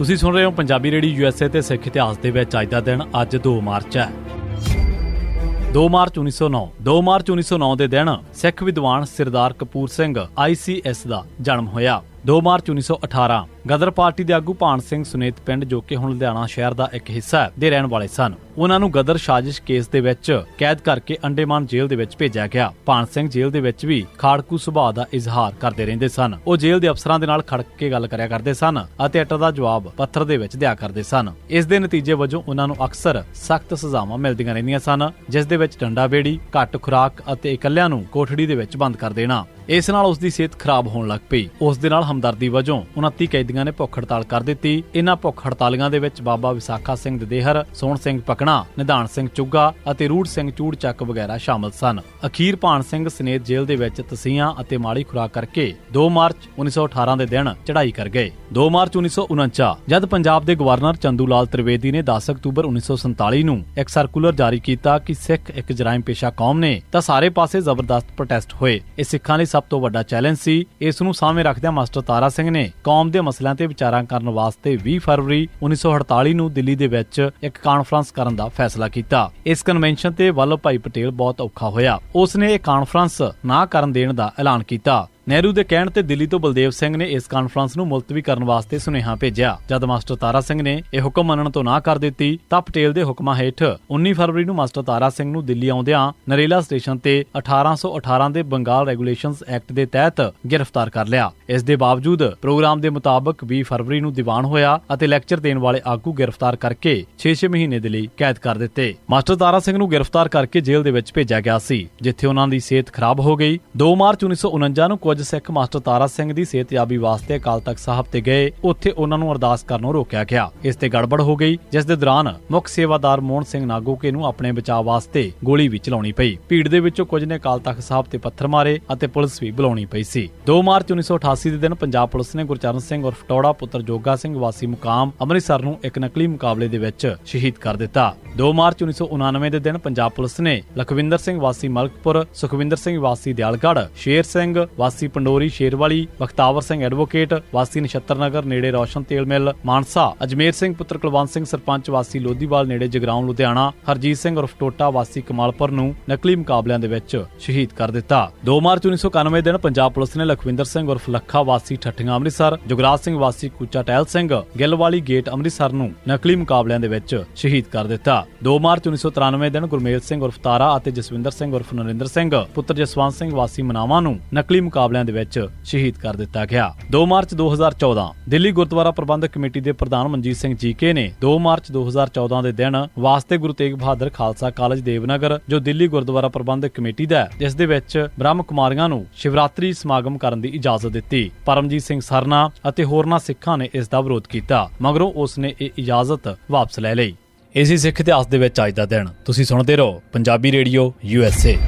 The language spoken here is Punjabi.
ਤੁਸੀਂ ਸੁਣ ਰਹੇ ਹੋ ਪੰਜਾਬੀ ਰੇਡੀ ਯੂਐਸਏ ਤੇ ਸਿੱਖ ਇਤਿਹਾਸ ਦੇ ਵਿੱਚ ਅੱਜ ਦਾ ਦਿਨ, ਅੱਜ 2 ਮਾਰਚ ਹੈ। 2 ਮਾਰਚ 1909 2 ਮਾਰਚ 1909 ਦੇ ਦਿਨ ਸਿੱਖ ਵਿਦਵਾਨ ਸਰਦਾਰ ਕਪੂਰ ਸਿੰਘ ਆਈਸੀਐਸ ਦਾ ਜਨਮ ਹੋਇਆ। 2 ਮਾਰਚ 1918 ਗਦਰ ਪਾਰਟੀ ਦੇ ਆਗੂ ਭਾਨ ਸਿੰਘ ਸੁਨੇਤ ਪਿੰਡ ਜੋ ਕਿ ਹੁਣ ਲੁਧਿਆਣਾ ਸ਼ਹਿਰ ਦਾ ਇੱਕ ਹਿੱਸਾ ਹੈ, ਦੇ ਰਹਿਣ ਵਾਲੇ ਸਨ। ਉਹਨਾਂ ਨੂੰ ਗਦਰ ਸਾਜ਼ਿਸ਼ ਕੇਸ ਦੇ ਵਿੱਚ ਕੈਦ ਕਰਕੇ ਅੰਡੇਮਾਨ ਜੇਲ੍ਹ ਦੇ ਵਿੱਚ ਭੇਜਿਆ ਗਿਆ। ਭਾਨ ਸਿੰਘ ਜੇਲ੍ਹ ਦੇ ਵਿੱਚ ਵੀ ਖਾੜਕੂ ਸੁਭਾਅ ਦਾ ਇਜ਼ਹਾਰ ਕਰਦੇ ਰਹਿੰਦੇ ਸਨ। ਉਹ ਜੇਲ੍ਹ ਦੇ ਅਫਸਰਾਂ ਦੇ ਨਾਲ ਖੜਕ ਕੇ ਗੱਲ ਕਰਿਆ ਕਰਦੇ ਸਨ ਅਤੇ ਅੱਟ ਦਾ ਜਵਾਬ ਪੱਥਰ ਦੇ ਵਿੱਚ ਦਿਆ ਕਰਦੇ ਸਨ। ਇਸ ਦੇ ਨਤੀਜੇ ਵਜੋਂ ਉਹਨਾਂ ਨੂੰ ਅਕਸਰ ਸਖਤ ਸਜ਼ਾਵਾਂ ਮਿਲਦੀਆਂ ਰਹਿੰਦੀਆਂ ਸਨ ਜਿਸ ਦੇ ਵਿੱਚ ਡੰਡਾ ਬੇੜੀ ਘੱਟ ਖੁਰਾਕ ਅਤੇ ਇਕੱਲਿਆਂ ਨੂੰ ਕੋਠੜੀ ਦੇ ਵਿੱਚ ਬੰਦ ਕਰ ਦੇਣਾ। ਇਸ ਨਾਲ ਉਸ ਦੀ ਸਿਹਤ ਖਰਾਬ ਹੋਣ ਲੱਗ ਪਈ। ਉਸ ਦੇ ਨਾਲ ਹਮਦਰਦੀ ਵਜੋਂ 29 ਕੈਦੀਆਂ ਨੇ ਭੁੱਖ ਹੜਤਾਲ ਕਰ ਦਿੱਤੀ। ਇਹਨਾਂ ਭੁੱਖ ਹੜਤਾਲੀਆਂ ਦੇ ਵਿੱਚ ਬਾਬਾ ਵਿਸਾਖਾ ਸਿੰਘ ਦੇਹਰ, ਸੋਹਣ ਸਿੰਘ ਪਕਣਾ, ਨਿਧਾਨ ਸਿੰਘ ਚੁੱਗਾ ਅਤੇ ਰੂੜ ਸਿੰਘ ਚੂੜ ਚੱਕ ਵਗੈਰਾ ਸ਼ਾਮਲ ਸਨ। ਅਖੀਰ ਭਾਨ ਸਿੰਘ ਸਨੇਤ ਜੇਲ੍ਹ ਦੇ ਵਿੱਚ ਤਸੀਆਂ ਅਤੇ ਮਾੜੀ ਖੁਰਾਕ ਕਰਕੇ 2 ਮਾਰਚ 1918 ਦੇ ਦਿਨ ਚੜ੍ਹਾਈ ਕਰ ਗਏ। 2 ਮਾਰਚ 1949 ਜਦ ਪੰਜਾਬ ਦੇ ਗਵਰਨਰ ਚੰਦੂ ਲਾਲ ਤ੍ਰਿਵੇਦੀ ਨੇ 10 ਅਕਤੂਬਰ 1947 ਨੂੰ ਇੱਕ ਸਰਕੂਲਰ ਜਾਰੀ ਕੀਤਾ ਕਿ ਸਿੱਖ ਇੱਕ ਜਰਾਇਮ ਪੇਸ਼ਾ ਕੌਮ ਨੇ, ਤਾਂ ਸਾਰੇ ਪਾਸੇ ਜ਼ਬਰਦਸਤ ਪ੍ਰੋਟੈਸਟ ਹੋਏ। ਇਹ ਸਿੱਖਾਂ ਲਈ ਸਭ ਤੋਂ ਵੱਡਾ ਚੈਲੰਜ ਸੀ। ਇਸ ਨੂੰ ਸਾਹਮਣੇ ਰੱਖਦਿਆਂ ਮਾਸਟਰ ਤਾਰਾ ਸਿੰਘ ਨੇ ਕੌਮ ਦੇ ਮਸਲਿਆਂ ਤੇ ਵਿਚਾਰਾਂ ਕਰਨ ਵਾਸਤੇ 20 ਫਰਵਰੀ 1948 ਨੂੰ ਦਿੱਲੀ ਦੇ ਵਿੱਚ ਇੱਕ ਕਾਨਫਰੰਸ ਕਰਨ ਦਾ ਫੈਸਲਾ ਕੀਤਾ। ਇਸ ਕਨਵੈਨਸ਼ਨ ਤੇ ਵੱਲਭ ਭਾਈ ਪਟੇਲ ਬਹੁਤ ਔਖਾ ਹੋਇਆ। ਉਸ ਨੇ ਇਹ ਕਾਨਫਰੰਸ ਨਾ ਕਰਨ ਦੇਣ ਦਾ ਐਲਾਨ ਕੀਤਾ। ਨਹਿਰੂ ਦੇ ਕਹਿਣ ਤੇ ਦਿੱਲੀ ਤੋਂ ਬਲਦੇਵ ਸਿੰਘ ਨੇ ਇਸ ਕਾਨਫਰੰਸ ਨੂੰ ਮੁਲਤਵੀ ਕਰਨ ਵਾਸਤੇ ਸੁਨੇਹਾ ਭੇਜਿਆ। ਜਦ ਮਾਸਟਰ ਤਾਰਾ ਸਿੰਘ ਨੇ ਇਹ ਹੁਕਮ ਮੰਨਣ ਤੋਂ ਨਾ ਕਰ ਦਿੱਤੀ, ਤਾਂ ਪਟੇਲ ਦੇ ਹੁਕਮਾਂ ਹੇਠ 19 ਫਰਵਰੀ ਨੂੰ ਮਾਸਟਰ ਤਾਰਾ ਸਿੰਘ ਨੂੰ ਦਿੱਲੀ ਆਉਂਦਿਆਂ ਨਰੇਲਾ ਸਟੇਸ਼ਨ ਤੇ 1818 ਦੇ ਬੰਗਾਲ ਰੈਗੂਲੇਸ਼ਨਸ ਐਕਟ ਦੇ ਤਹਿਤ ਗ੍ਰਿਫਤਾਰ ਕਰ ਲਿਆ। ਇਸ ਦੇ ਬਾਵਜੂਦ ਪ੍ਰੋਗਰਾਮ ਦੇ ਮੁਤਾਬਕ 20 ਫਰਵਰੀ ਨੂੰ ਦੀਵਾਨ ਹੋਇਆ ਅਤੇ ਲੈਕਚਰ ਦੇਣ ਵਾਲੇ ਆਗੂ ਗ੍ਰਿਫਤਾਰ ਕਰਕੇ 6-6 ਮਹੀਨੇ ਦੇ ਲਈ ਕੈਦ ਕਰ ਦਿੱਤੇ। ਮਾਸਟਰ ਤਾਰਾ ਸਿੰਘ ਨੂੰ ਗ੍ਰਿਫਤਾਰ ਕਰਕੇ ਜੇਲ੍ਹ ਦੇ ਵਿੱਚ ਭੇਜਿਆ ਗਿਆ ਸੀ, ਜਿੱਥੇ ਉਹਨਾਂ ਦੀ ਸਿਹਤ ਖਰਾਬ ਹੋ ਗਈ। 2 ਮਾਰਚ 1949 ਨੂੰ ਕੁਝ ਸਿੱਖ ਮਾਸਟਰ ਤਾਰਾ ਸਿੰਘ ਦੀ ਸਿਹਤਯਾਬੀ ਵਾਸਤੇ ਅਕਾਲ ਤਖਤ ਸਾਹਿਬ ਤੇ ਗਏ। ਉੱਥੇ ਉਹਨਾਂ ਨੂੰ ਅਰਦਾਸ ਕਰਨੋਂ ਰੋਕਿਆ ਗਿਆ। ਇਸ ਤੇ ਗੜਬੜ ਹੋ ਗਈ, ਜਿਸ ਦੇ ਦੌਰਾਨ ਮੁੱਖ ਸੇਵਾਦਾਰ ਮੋਹਨ ਸਿੰਘ ਨਾਗੋਕੇ ਨੂੰ ਆਪਣੇ ਬਚਾਅ ਵਾਸਤੇ ਗੋਲੀ ਵੀ ਚਲਾਉਣੀ ਪਈ। ਭੀੜ ਦੇ ਵਿੱਚੋਂ ਕੁਝ ਨੇ ਅਕਾਲ ਤਖਤ ਸਾਹਿਬ ਤੇ ਪੱਥਰ ਮਾਰੇ ਅਤੇ ਪੁਲਿਸ ਵੀ ਬੁਲਾਉਣੀ ਪਈ ਸੀ। 2 ਮਾਰਚ 1988 ਦੇ ਦਿਨ ਪੰਜਾਬ ਪੁਲਿਸ ਨੇ ਗੁਰਚਰਨ ਸਿੰਘ ਉਰਫ ਟੌੜਾ ਪੁੱਤਰ ਜੋਗਾ ਸਿੰਘ ਵਾਸੀ ਮੁਕਾਮ ਅੰਮ੍ਰਿਤਸਰ ਨੂੰ ਇੱਕ ਨਕਲੀ ਮੁਕਾਬਲੇ ਦੇ ਵਿੱਚ ਸ਼ਹੀਦ ਕਰ ਦਿੱਤਾ। 2 ਮਾਰਚ 1999 ਦੇ ਦਿਨ ਪੰਜਾਬ ਪੁਲਿਸ ਨੇ ਲਖਵਿੰਦਰ ਸਿੰਘ ਵਾਸੀ ਮਲਕਪੁਰ, ਸੁਖਵਿੰਦਰ ਸਿੰਘ ਵਾਸੀ ਦਿਆਲਗੜ੍ਹ, ਸ਼ੇਰ ਸਿੰਘ ਵਾਸੀ ਪੰਡੋਰੀ ਸ਼ੇਰਵਾਲੀ ਬਖਤਾਵਰ ਸਿੰਘ ਐਡਵੋਕੇਟ, ਵਾਸੀ ਨਛੱਤਰ ਨਗਰ ਨੇੜੇ ਰੌਸ਼ਨ ਤੇਲ ਮਿਲ, ਮਾਨਸਾ, ਅਜਮੇਰ ਸਿੰਘ ਪੁੱਤਰ ਕੁਲਵੰਤ ਸਿੰਘ, ਸਰਪੰਚ ਵਾਸੀ ਲੋਧੀਵਾਲ ਨੇੜੇ ਜਗਰਾਉਂ, ਲੁਧਿਆਣਾ, ਹਰਜੀਤ ਸਿੰਘ ਉਰਫ ਟੋਟਾ, ਵਾਸੀ ਕਮਾਲਪੁਰ ਨੂੰ ਨਕਲੀ ਮੁਕਾਬਲਿਆਂ ਦੇ ਵਿੱਚ ਸ਼ਹੀਦ ਕਰ ਦਿੱਤਾ। 2 ਮਾਰਚ 1991 ਦਿਨ ਪੰਜਾਬ ਪੁਲਿਸ ਨੇ ਲਖਵਿੰਦਰ ਸਿੰਘ ਉਰਫ ਲੱਖਾ ਵਾਸੀ ਠੱਠੀਆਂ ਅੰਮ੍ਰਿਤਸਰ, ਜੁਗਰਾਜ ਸਿੰਘ ਵਾਸੀ ਕੁਚਾ ਟਹਿਲ ਸਿੰਘ, ਗਿੱਲਵਾਲੀ ਗੇਟ ਅੰਮ੍ਰਿਤਸਰ ਨੂੰ ਨਕਲੀ ਮੁਕਾਬਲਿਆਂ ਦੇ ਵਿੱਚ ਸ਼ਹੀਦ ਕਰ ਦਿੱਤਾ। 2 ਮਾਰਚ 1993 ਦਿਨ ਗੁਰਮੇਲ ਸਿੰਘ ਉਰਫ ਤਾਰਾ ਅਤੇ ਜਸਵਿੰਦਰ ਸਿੰਘ ਉਰਫ ਨਰਿੰਦਰ ਸਿੰਘ, ਪੁੱਤਰ ਜਸਵੰਤ ਸਿੰਘ ਵਾਸੀ ਮਨਾਵਾ ਨੂੰ ਨਕਲੀ ਮੁਕਾਬਲੇ ਮੁਕਾਬਲਿਆਂ ਦੇ ਵਿੱਚ ਸ਼ਹੀਦ ਕਰ ਦਿੱਤਾ ਗਿਆ। 2 ਮਾਰਚ 2014 ਦਿੱਲੀ ਗੁਰਦੁਆਰਾ ਪ੍ਰਬੰਧਕ ਕਮੇਟੀ ਦੇ ਪ੍ਰਧਾਨ ਮਨਜੀਤ ਸਿੰਘ ਜੀਕੇ ਨੇ 2 ਮਾਰਚ 2014 ਦੇ ਦਿਨ ਵਾਸਤੇ ਗੁਰੂ ਤੇਗ ਬਹਾਦਰ ਖਾਲਸਾ ਕਾਲਜ ਦੇਵਨਗਰ, ਜੋ ਦਿੱਲੀ ਗੁਰਦੁਆਰਾ ਪ੍ਰਬੰਧਕ ਕਮੇਟੀ ਦਾ ਜਿਸ ਦੇ ਵਿੱਚ ਬ੍ਰਹਮ ਕੁਮਾਰੀਆਂ ਨੂੰ ਸ਼ਿਵਰਾਤਰੀ ਸਮਾਗਮ ਕਰਨ ਦੀ ਇਜਾਜ਼ਤ ਦਿੱਤੀ। ਪਰਮਜੀਤ ਸਿੰਘ ਸਰਨਾ ਅਤੇ ਹੋਰਨਾਂ ਸਿੱਖਾਂ ਨੇ ਇਸ ਦਾ ਵਿਰੋਧ ਕੀਤਾ, ਮਗਰੋਂ ਉਸ ਨੇ ਇਹ ਇਜਾਜ਼ਤ ਵਾਪਸ ਲੈ ਲਈ। ਇਸੇ ਸਿੱਖ ਇਤਿਹਾਸ ਦੇ ਵਿੱਚ ਅੱਜ ਦਾ ਦਿਨ। ਤੁਸੀਂ ਸੁਣਦੇ ਰਹੋ Punjabi radio, U S A.